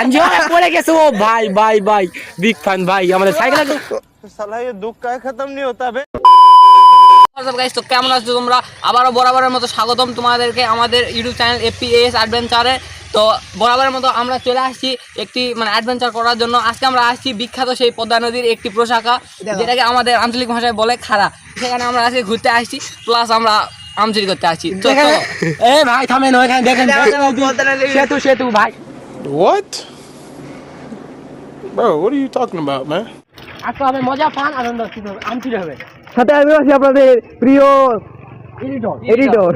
Enjoy পড়ে গেছে ও ভাই ভাই ভাই বিগ ফ্যান ভাই আমাদের সাইকেল साला ये दुख का खत्म नहीं होता बे গাইস তো কেমন আছো তোমরা আবারও বরাবরের মতো স্বাগতম তোমাদেরকে আমাদের ইউটিউব চ্যানেল এপিএস অ্যাডভেঞ্চারে তো বরাবরের মতো আমরা চলে আসছি একটি মানে অ্যাডভেঞ্চার করার জন্য আজকে আমরা আসছি বিখ্যাত সেই পদ্মা নদীর একটি প্রশাখা যেটাকে আমাদের আঞ্চলিক ভাষায় বলে খাড়া সেখানে আমরা আজকে ঘুরতে আসছি প্লাস আমরা আমচুরি করতে আসছি তো চলো। এ ভাই থামেন ওখানে দেখেন সেতু সেতু ভাই What? Bro, what are you talking about, man? আজকে হবে মজা ফান আনন্দ আমচুরি হবে সাথে আমি আছি আপনাদের প্রিয় editor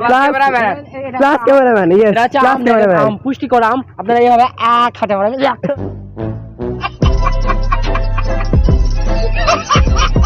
plus cameraman yes plus cameraman পুষ্টিকর আম আপনারা এইভাবে এক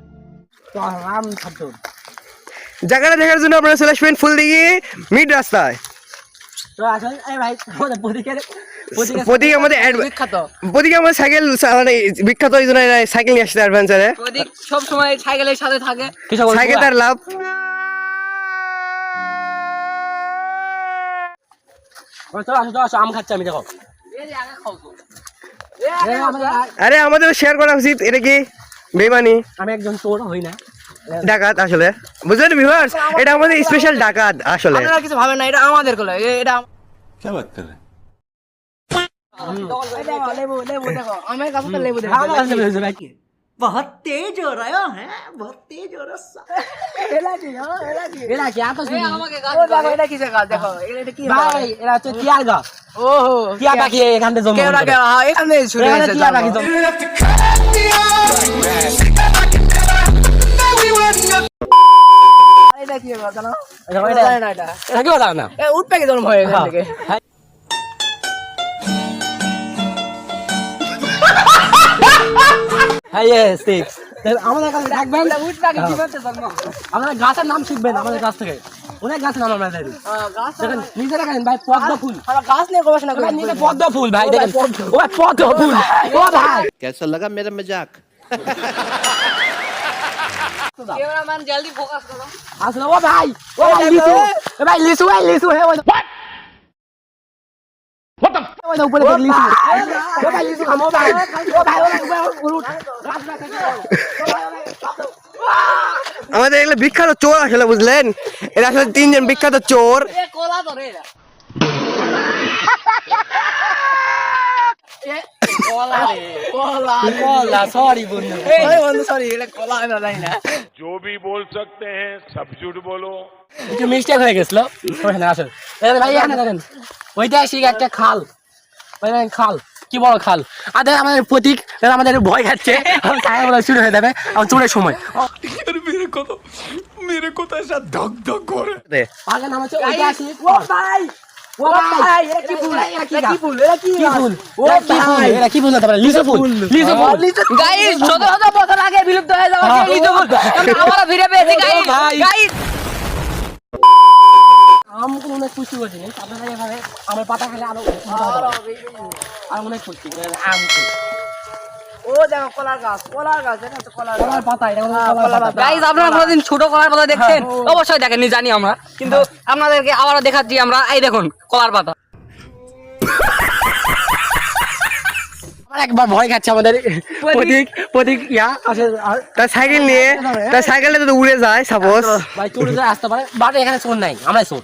জায়গাটা দেখার জন্য আপনারা চলে আসবেন ফুল দিকে মিড রাস্তায়। প্রতীক আমাদের প্রতীক আমাদের সাইকেল মানে বিখ্যাত এই জন্য সাইকেল নিয়ে আসছে অ্যাডভেঞ্চারে প্রদীপ সব সময় সাইকেলের সাথে থাকে। সাইকেল তার লাভ। আম খাচ্ছি আমি দেখো। আরে আমাদের শেয়ার করা উচিত এটা কি? বেমানি আমি একজন চোর হই না ডাকাত আসলে বুঝলেন ভিউয়ার্স এটা আমাদের স্পেশাল ডাকাত আসলে আপনারা কিছু ভাবেন না এটা আমাদের কোলে এ- এটা क्या बात कर रहे हैं লেবু লেবু দেখো আমার কাছে তো লেবু দেখো আমার কাছে হয়েছে ভাই কি এরা কি এত এই সুন্দর? আমাকে গাছ দাও, এটা কিসের গাছ দেখো এটা এটা কি ভাই এরা হচ্ছে টিয়ার গাছ ওহো টিয়া পাখি এখান থেকে কেওড়া কেওড়া হ্যাঁ, এখান শুরু হয়েছে টিয়া পাখি জন্ম। জন্ম এটা কি জানো এটা এটা না এটা এটা কি কথা না এ উট পাখি জন্ম হয় এখান থেকে ইয়েস ঠিক আমাদের কাছে ডাকবেন আপনারা গাছের নাম শিখবেন আমাদের কাছ থেকে অনেক গাছের নাম আমরা জানি দেখেন নিজে দেখেন ভাই পদ্ম ফুল গাছ নিয়ে গবেষণা করেন নিজে পদ্ম ফুল ভাই দেখেন ও পদ্ম ফুল ও ভাই কেসা লাগা মেরা মজাক ক্যামেরাম্যান জলদি ফোকাস করো আসলে ও ভাই ও ভাই লিসু ভাই লিসু ভাই লিসু হে গাছ আমাদের এগুলো বিখ্যাত চোর আসলে বুঝলেন এরা আসলে তিনজন বিখ্যাত চোর এ কোলা তো রে এরা। এ, কোলা রে কোলা বলা সরি বন্ধু এই বন্ধু সরি এটা কোলা আমি জানি না जो भी बोल सकते हैं सब झूठ बोलो একটু মিস্টেক হয়ে গেছিল ওখানে আসেন এই ভাই এখানে দেখেন ঐতিহাসিক একটা খাল ওই খাল কি বড় খাল? আর দেখেন আমাদের প্রতীক আমাদের ভয় খাচ্ছে। ছায়া বলা শুরু হয়ে যাবে। আমার চোরের সময়। দে। আগে নাম হচ্ছে ঐতিহাসিক ও ভাই ও ভাই এটা কি ফুল এটা কি ফুল এটা কি ফুল ও কি ফুল এটা কি ফুল তারপরে লিচু ফুল লিচু ফুল গাইস শত শত বছর আগে বিলুপ্ত হয়ে যাওয়া ফুল আমরা ফিরে পেয়েছি গাইস গাইস আম অনেক পুষ্টি করছে আপনারা এভাবে আমার পাতা খেলে আরও আর অনেক পুষ্টি আম ও দেখো কলার গাছ কলার গাছ এটা হচ্ছে কলার কলার পাতা এটা কলার পাতা। গাইস আপনারা কোনোদিন ছোট কলার পাতা দেখছেন? অবশ্যই দেখেননি জানি আমরা। কিন্তু আপনাদেরকে আবারও দেখাচ্ছি আমরা এই দেখুন কলার পাতা। আমার একবার ভয় খাচ্ছে আমাদের। প্রতীক প্রতীক ইয়া আসে তার সাইকেল নিয়ে তার সাইকেলটা যদি উড়ে যায় সাপোজ ভাই চোর যায় আসতে পারে বাট এখানে চোর নাই আমরা চোর।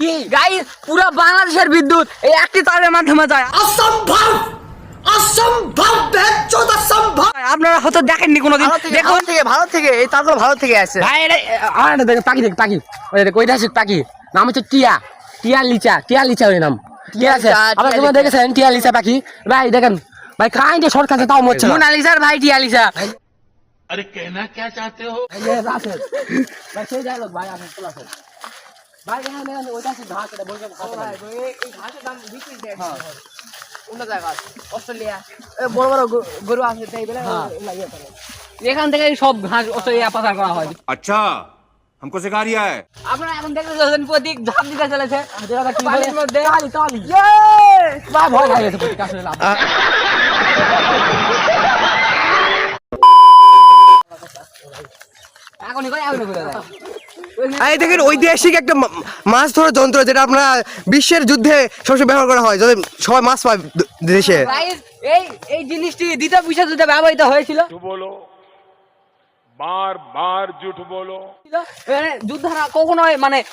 কি গাইস পুরো বাংলাদেশের বিদ্যুৎ এই একটি তারের মাধ্যমে যায় অসম্ভব অসম্ভব বেচোদ অসম্ভব আপনারা হয়তো দেখেননি কোনোদিন দেখুন থেকে ভারত থেকে এই তারগুলো ভারত থেকে আসে ভাই এটা আমার এটা দেখো পাখি দেখ পাখি ওই দেখ ঐতিহাসিক পাখি নাম হচ্ছে টিয়া টিয়া লিচা টিয়া লিচা ওই নাম ঠিক আছে লিচা, আপনারা টিয়া তোমরা লিচা। দেখেছেন টিয়া লিচা পাখি ভাই দেখেন ভাই কাইন্ডে শর্ট কাছে তাও মরছে না মোনালিসার ভাই টিয়ালিসা अरे कहना क्या चाहते हो ভাই এ রাসেল ভাই সেই ডায়লগ ভাই আপনি চলে আসেন ভাই এখানে দেখেন ঐতিহাসিক ঘাস এটা বলছেন এই ঘাসের দাম বিক্রি দেয় অন্য জায়গায় অস্ট্রেলিয়া এ বড় বড় গরু- গরু আছে তাই বলে এগুলা ইয়ে করে। এখান থেকে সব ঘাস অস্ট্রেলিয়া পাচার করা হয় अच्छा हमको सिखा रिया है আপনারা এখন দেখতে পাচ্ছেন প্রতীক ঝাঁপ দিতে চলেছে যেটা কি বলে পানির মধ্যে তালি তালি ভাই ভয় খাই গেছে প্রতীক আসলে লাভ এখনই করে এখনই করে দেয় এই দেখেন ঐতিহাসিক একটা মাছ ধরার যন্ত্র যেটা আপনারা বিশ্বের যুদ্ধে সবসময় ব্যবহার করা হয় যাতে সবাই মাছ পায় দেশে। এই এই জিনিসটি দ্বিতীয় বিশ্বযুদ্ধে ব্যবহৃত হয়েছিল। বলো মানে,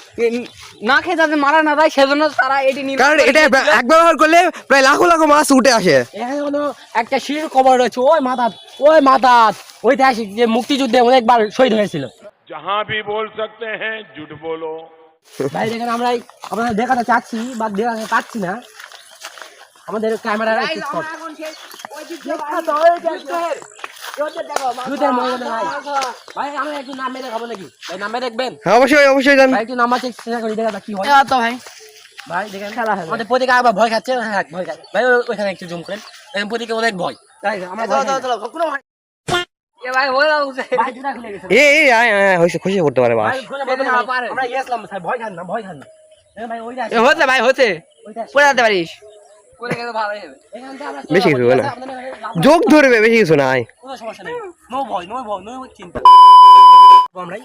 ঐতিহাসিক যে মুক্তিযুদ্ধে অনেকবার শহীদ হয়েছিল। जहां भी बोल सकते हैं झूठ बोलो ভাই দেখেন আমরা এই- আপনারা দেখাতে চাচ্ছি বা দেখাতে পাচ্ছি না আমাদের ক্যামেরা Guys, আমরা এখন সেই ঐতিহ্যবাহী যুদ্ধের- দুধের ময়দানে ভাই ভাই আমরা একটু নাম মেরে খাবো নাকি ভাই নামে দেখবেন হ্যাঁ অবশ্যই অবশ্যই জান ভাই একটু নাম্বার চেক করি দেখা যাক কি হয় তো ভাই ভাই দেখেন খেলা হয় আমাদের প্রতীকে আবার ভয় খাচ্ছে হ্যাঁ ভয় খাচ্ছে ভাই ও- ওইখানে একটু জুম করেন দেখেন প্রতীকে অনেক ভয় তাই আমরা বেশি কিছু না। যোগ ধরবে বেশি কিছু নাই কোনো সমস্যা নেই। নো ভয় নো ভয় নো। চিন্তা আমরাই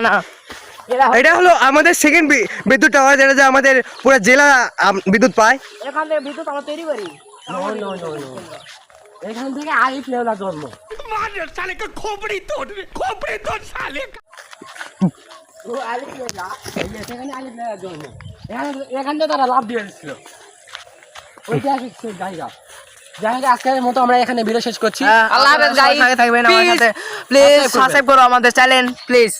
না। হয়ে এটা হলো আমাদের সেকেন্ড বিদ্যুৎ টাওয়ার যেটা যে আমাদের পুরো জেলা আম, বিদ্যুৎ পায়। এখান থেকে বিদ্যুৎ আমরা তৈরি করি। নো নো নো নো এখান থেকে আগে প্লেয়ার জন্ম। ও আগে প্লেয়ার এখানে আগে প্লেয়ার জন্ম। এখানে এখান থেকে তারা লাভ দিয়ে দিচ্ছিল ঐতিহাসিক জায়গা। আজকের মতো আমরা এখানে ভিডিও শেষ করছি। আল্লাহ হাফেজ গাইস থাকবেন Please, সাথে প্লিজ সাবস্ক্রাইব করো আমাদের চ্যানেল প্লিজ